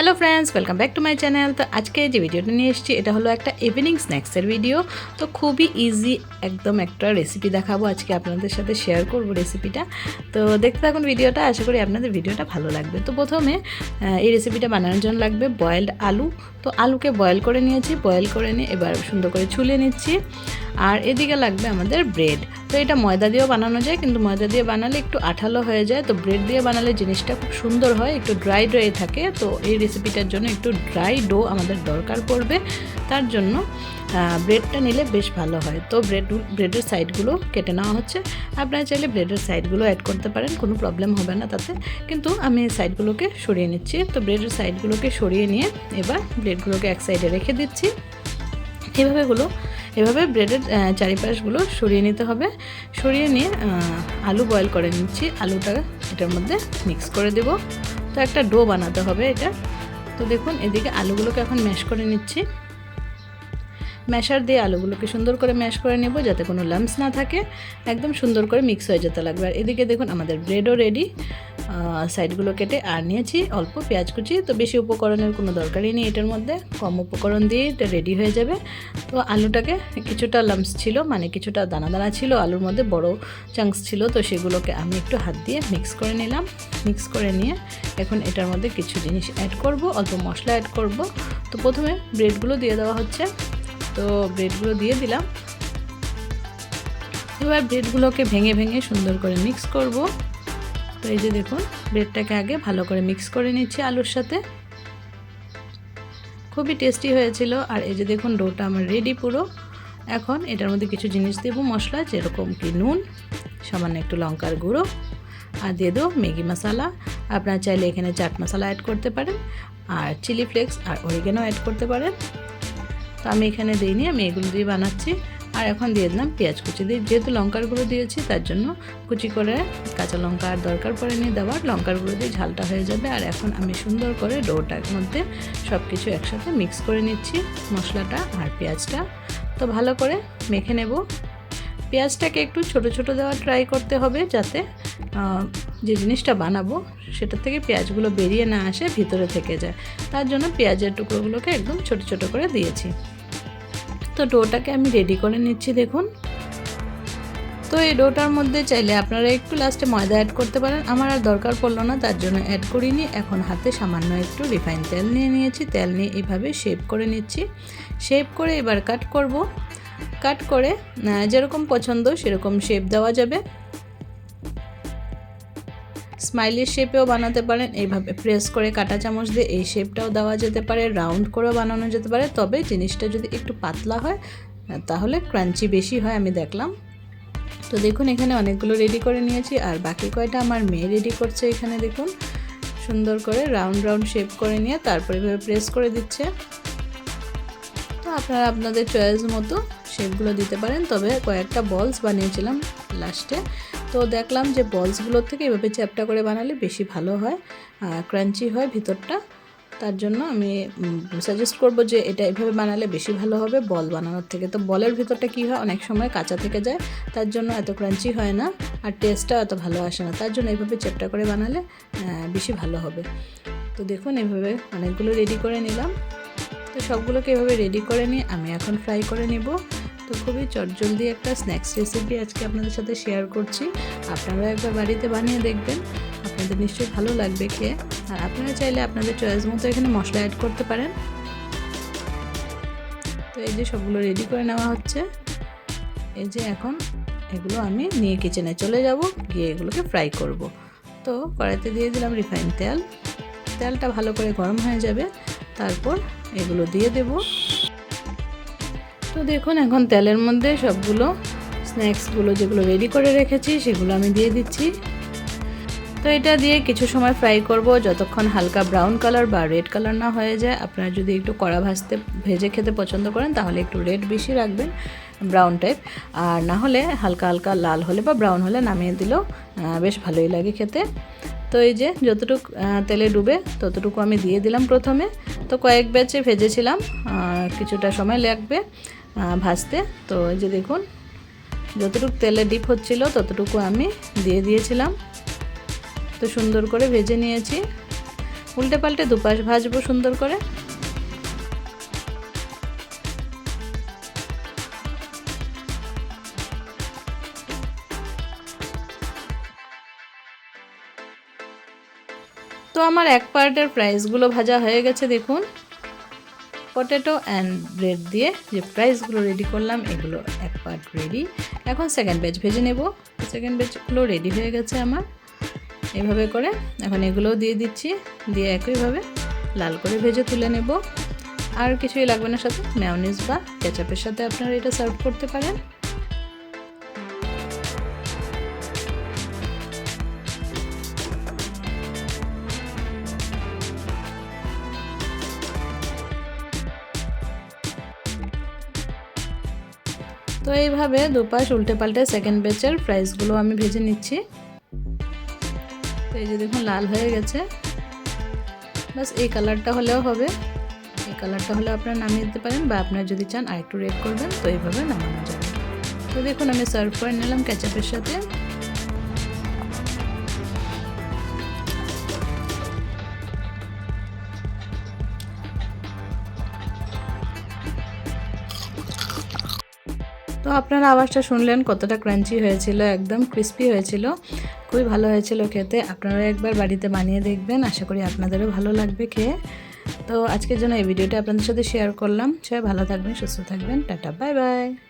Hello friends welcome back to my channel তো আজকে যে ভিডিওটা নিয়ে এসেছি, এটা হলো একটা ইভিনিং স্ন্যাক্সের ভিডিও তো খুবই ইজি একদম একটা রেসিপি দেখাবো। আজকে আপনাদের সাথে শেয়ার করব রেসিপিটা তো দেখতে থাকুন ভিডিওটা আশা করি আপনাদের ভিডিওটা ভালো লাগবে। তো প্রথমে এই রেসিপিটা বানানোর জন্য লাগবে বয়েলড আলু। তো আলুকে বয়েল করে নিয়েছি। বয়েল করে নিয়ে এবার সুন্দর করে ছুলে নিচ্ছি। আর এদিকে লাগবে আমাদের ব্রেড তো এটা ময়দা দিয়েও বানানো যায়, কিন্তু ময়দা দিয়ে বানালে একটু আঠালো হয়ে যায়। তো ব্রেড দিয়ে বানালে জিনিসটা খুব সুন্দর হয়, একটু ড্রাই ড্রাই থাকে। তো এই রেসিপিটার জন্য একটু ড্রাই ডো আমাদের দরকার পড়বে। তার জন্য ব্রেডটা নিলে বেশ ভালো হয়। তো ব্রেড ব্রেডের সাইডগুলো কেটে নেওয়া হচ্ছে। আপনারা চাইলে ব্রেডের সাইডগুলো অ্যাড করতে পারেন, কোনো প্রবলেম হবে না তাতে। কিন্তু আমি সাইডগুলোকে সরিয়ে নিচ্ছি। তো ব্রেডের সাইডগুলোকে সরিয়ে নিয়ে এবার ব্রেডগুলোকে এক সাইডে রেখে দিচ্ছি। এভাবে গুলো এভাবে ব্রেডের চারিপাশগুলো সরিয়ে নিতে হবে। সরিয়ে নিয়ে আলু বয়েল করে নিচ্ছি। আলুটা এটার মধ্যে মিক্স করে দেব। তো একটা ডো বানাতে হবে এটা। তো দেখুন, এদিকে আলুগুলোকে এখন ম্যাশ করে নিচ্ছি। ম্যাশার দিয়ে আলুগুলোকে সুন্দর করে ম্যাশ করে নেব যাতে কোনো লাম্পস না থাকে। একদম সুন্দর করে মিক্স হয়ে যেতে লাগবে। আর এদিকে দেখুন, আমাদের ব্রেডও রেডি সাইডগুলো কেটে আর নিয়েছি অল্প পেঁয়াজ কুচি। তো বেশি উপকরণের কোনো দরকারই নেই এটার মধ্যে। কম উপকরণ দিয়ে এটা রেডি হয়ে যাবে। তো আলুটাকে কিছুটা লাম্পস ছিল মানে কিছুটা দানা দানা ছিল, আলুর মধ্যে বড় চাংস ছিল, তো সেগুলোকে আমি একটু হাত দিয়ে মিক্স করে নিলাম। মিক্স করে নিয়ে এখন এটার মধ্যে কিছু জিনিস অ্যাড করব, অল্প মশলা অ্যাড করব। তো প্রথমে ব্রেডগুলো দিয়ে দেওয়া হচ্ছে। তো ব্রেডগুলো দিয়ে দিলাম। এবার ব্রেডগুলোকে ভেঙে ভেঙে সুন্দর করে মিক্স করব। তো এই যে দেখুন, ব্রেডটাকে আগে ভালো করে মিক্স করে নিচ্ছি আলুর সাথে। খুবই টেস্টি হয়েছিল। আর এই যে দেখুন, ডোটা আমার রেডি পুরো। এখন এটার মধ্যে কিছু জিনিস দেবো, মশলা, যেরকম কি নুন, সামান্য একটু লঙ্কার গুঁড়ো, আর দিয়ে দেবো ম্যাগি মশলা। আপনারা চাইলে এখানে চাট মশলা অ্যাড করতে পারেন, আর চিলি ফ্লেক্স আর অরিগেনও অ্যাড করতে পারেন। তো আমি এখানে দিইনি, আমি এগুলো দিয়ে বানাচ্ছি। আর এখন দিয়ে দিলাম পেঁয়াজ কুচি। দিয়ে যেহেতু লঙ্কার গুঁড়ো দিয়েছি, তার জন্য কুচি করে কাঁচা লঙ্কা আর দরকার পড়েনি দেওয়ার। লঙ্কার গুঁড়ো দিয়ে ঝালটা হয়ে যাবে। আর এখন আমি সুন্দর করে ডোটার মধ্যে সব কিছু একসাথে মিক্স করে নিচ্ছি, মশলাটা আর পেঁয়াজটা। তো ভালো করে মেখে নেব। পেঁয়াজটাকে একটু ছোট ছোট দেওয়ার ট্রাই করতে হবে যাতে যে জিনিসটা বানাবো সেটা থেকে পেঁয়াজগুলো বেরিয়ে না আসে, ভিতরে থেকে যায়। তার জন্য পেঁয়াজের টুকরোগুলোকে একদম ছোট ছোট করে দিয়েছি। তো ডোটাকে আমি রেডি করে নিচ্ছি, দেখুন। তো এই ডোটার মধ্যে চাইলে আপনারা একটু লাস্টে ময়দা অ্যাড করতে পারেন। আমার আর দরকার পড়ল না, তার জন্য অ্যাড করিনি। এখন হাতে সামান্য একটু রিফাইন তেল নিয়ে নিয়েছি। তেল নিয়ে এইভাবে শেপ করে নিচ্ছি। শেপ করে এবার কাট করব। কাট করে যেরকম পছন্দ সেরকম শেপ দেওয়া যাবে। স্মাইলির শেপেও বানাতে পারেন, এইভাবে প্রেস করে কাটা চামচ দিয়ে এই শেপটাও দেওয়া যেতে পারে, রাউন্ড করেও বানানো যেতে পারে। তবে জিনিসটা যদি একটু পাতলা হয়, তাহলে ক্রাঞ্চি বেশি হয় আমি দেখলাম। তো দেখুন, এখানে অনেকগুলো রেডি করে নিয়েছি, আর বাকি কয়টা আমার মেয়ে রেডি করছে এখানে দেখুন। সুন্দর করে রাউন্ড রাউন্ড শেপ করে নিয়ে তারপরে এভাবে প্রেস করে দিচ্ছে। তো আপনারা আপনাদের চয়েস মতো শেপগুলো দিতে পারেন, তবে কয়েকটা বলস বানিয়েছিলাম লাস্টে। তো দেখলাম যে বলসগুলোর থেকে এভাবে চ্যাপটা করে বানালে বেশি ভালো হয় ক্রাঞ্চি হয় ভিতরটা। তার জন্য আমি সাজেস্ট করব যে এটা এভাবে বানালে বেশি ভালো হবে বল বানানোর থেকে। তো বলের ভিতরটা কী হয়? অনেক সময় কাঁচা থেকে যায়, তার জন্য এত ক্রাঞ্চি হয় না আর টেস্টটাও এত ভালো আসে না। তার জন্য এইভাবে চ্যাপটা করে বানালে বেশি ভালো হবে। তো দেখুন, এভাবে অনেকগুলো রেডি করে নিলাম। তো সবগুলোকে এভাবে রেডি করে নিয়ে আমি এখন ফ্রাই করে নেব। তো খুবই চটজলদি একটা স্ন্যাক্স রেসিপি আজকে আপনাদের সাথে শেয়ার করছি। আপনারা একবার বাড়িতে বানিয়ে দেখবেন। আপনাদের নিশ্চয়ই ভালো লাগবে খেয়ে। আর আপনারা চাইলে আপনাদের চয়েস মতো এখানে মশলা অ্যাড করতে পারেন। তো এই যে সবগুলো রেডি করে নেওয়া হচ্ছে। এই যে এখন এগুলো আমি নিয়ে কিচেনে চলে যাব, গিয়ে এগুলোকে ফ্রাই করব। তো কড়াইতে দিয়ে দিলাম রিফাইন তেল। তেলটা ভালো করে গরম হয়ে যাবে। তারপর এগুলো দিয়ে দেব। তো দেখুন, এখন তেলের মধ্যে সবগুলো স্ন্যাক্সগুলো যেগুলো রেডি করে রেখেছি, সেগুলো আমি দিয়ে দিচ্ছি। তো এটা দিয়ে কিছু সময় ফ্রাই করব, যতক্ষণ হালকা ব্রাউন কালার বা রেড কালার না হয়ে যায়। আপনারা যদি একটু কড়া ভাজতে, ভেজে খেতে পছন্দ করেন, তাহলে একটু রেড বেশি রাখবেন ব্রাউন টাইপ আর না হলে হালকা হালকা লাল হলে বা ব্রাউন হলে নামিয়ে দিলেও বেশ ভালোই লাগে খেতে। তো এই যে যতটুকু তেলে ডুবে ততটুকু আমি দিয়ে দিলাম প্রথমে। তো কয়েক ব্যাচে ভেজেছিলাম কিছুটা সময় লাগবে। ভাজতে। তো এই যে দেখুন, যতটুকু তেলে ডিপ হচ্ছিল, ততটুকু আমি দিয়ে দিয়েছিলাম। তো সুন্দর করে ভেজে নিয়েছি। উল্টে পাল্টে দুপাশ ভাজবো সুন্দর করে। তো আমার এক পার্টের প্রাইসগুলো ভাজা হয়ে গেছে, দেখুন। পটেটো অ্যান্ড ব্রেড দিয়ে যে প্রাইসগুলো রেডি করলাম, এগুলো এক পার্ট রেডি এখন সেকেন্ড ব্যাচ ভেজে নেব। সেকেন্ড ব্যাচগুলো রেডি হয়ে গেছে আমার। এভাবে করে এখন এগুলোও দিয়ে দিচ্ছি। দিয়ে একইভাবে লাল করে ভেজে তুলে নেব। আর কিছুই লাগবে না সাথে। ম্যাওনিজ বা কেচাপের সাথে আপনারা এটা সার্ভ করতে পারেন। তো এইভাবে দুপাশ উল্টে পাল্টে সেকেন্ড ব্যাচের ফ্রাইসগুলো আমি ভেজে নিচ্ছি। তো এই যে দেখুন, লাল হয়ে গেছে। বাস এই কালারটা হলেও হবে। এই কালারটা হলেও আপনারা নামিয়ে দিতে পারেন বা আপনারা যদি চান আর একটু রেড করবেন, তো এইভাবে নামানো যাবে। তো দেখুন, আমি সার্ভ করে নিলাম ক্যাচাপের সাথে। তো আপনারা আওয়াজটা শুনলেন, কতটা ক্রাঞ্চি হয়েছিল, একদম ক্রিস্পি হয়েছিল। খুবই ভালো হয়েছিল খেতে। আপনারা একবার বাড়িতে বানিয়ে দেখবেন, আশা করি আপনাদেরও ভালো লাগবে খেয়ে। তো আজকের জন্য এই ভিডিওটা আপনাদের সাথে শেয়ার করলাম। সবাই ভালো থাকবেন, সুস্থ থাকবেন। Tata bye bye